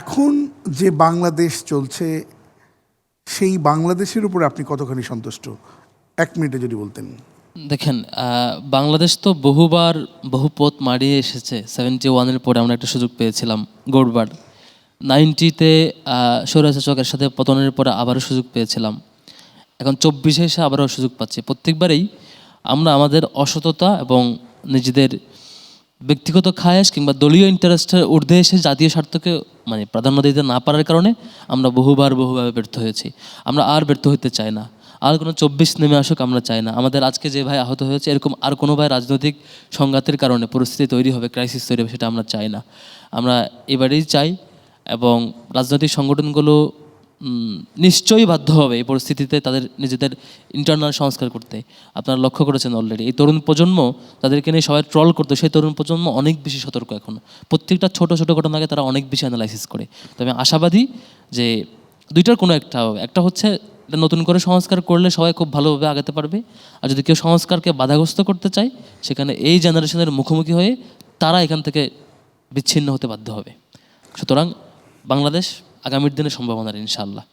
এখন যে বাংলাদেশ চলছে, সেই বাংলাদেশের উপরে আপনি কতখানি সন্তুষ্ট? এক মিনিটে যদি বলতেন। দেখেন বাংলাদেশ তো বহুবার বহু পথ মারিয়ে এসেছে। সেভেন্টি ওয়ানের পরে আমরা একটা সুযোগ পেয়েছিলাম গোড়বার। নাইনটিতে সৌরাচাচকের সাথে পতনের পরে আবারও সুযোগ পেয়েছিলাম। এখন চব্বিশে এসে আবারও সুযোগ পাচ্ছি। প্রত্যেকবারেই আমরা আমাদের অসততা এবং নিজেদের ব্যক্তিগত খায়াস কিংবা দলীয় ইন্টারেস্টের ঊর্ধ্বে এসে জাতীয় স্বার্থকে মানে প্রাধান্য দিতে না পারার কারণে আমরা বহুবার বহুভাবে ব্যর্থ হয়েছি। আমরা আর ব্যর্থ হতে চাই না। আর কোনো চব্বিশ নেমে আসুক আমরা চাই না। আমাদের আজকে যে ভাই আহত হয়েছে, এরকম আর কোনো ভাই রাজনৈতিক সংঘাতের কারণে পরিস্থিতি তৈরি হবে ক্রাইসিস তৈরি হবে, সেটা আমরা চাই না। আমরা এবারেই চাই এবং রাজনৈতিক সংগঠনগুলো নিশ্চয়ই বাধ্য হবে এই পরিস্থিতিতে তাদের নিজেদের ইন্টারনাল সংস্কার করতে। আপনারা লক্ষ্য করেছেন অলরেডি এই তরুণ প্রজন্ম তাদেরকে নিয়ে সবাই ট্রল করতো। সেই তরুণ প্রজন্ম অনেক বেশি সতর্ক এখন। প্রত্যেকটা ছোট ছোট ঘটনাকে তারা অনেক বেশি অ্যানালাইসিস করে। তবে আশাবাদী যে দুইটার কোনো একটা হবে। একটা হচ্ছে নতুন করে সংস্কার করলে সবাই খুব ভালোভাবে আগাতে পারবে। আর যদি কেউ সংস্কারকে বাধাগ্রস্ত করতে চায়, সেখানে এই জেনারেশনের মুখোমুখি হয়ে তারা এখান থেকে বিচ্ছিন্ন হতে বাধ্য হবে। সুতরাং বাংলাদেশ আগামীর দিনে সম্ভাবনার ইনশাআল্লাহ।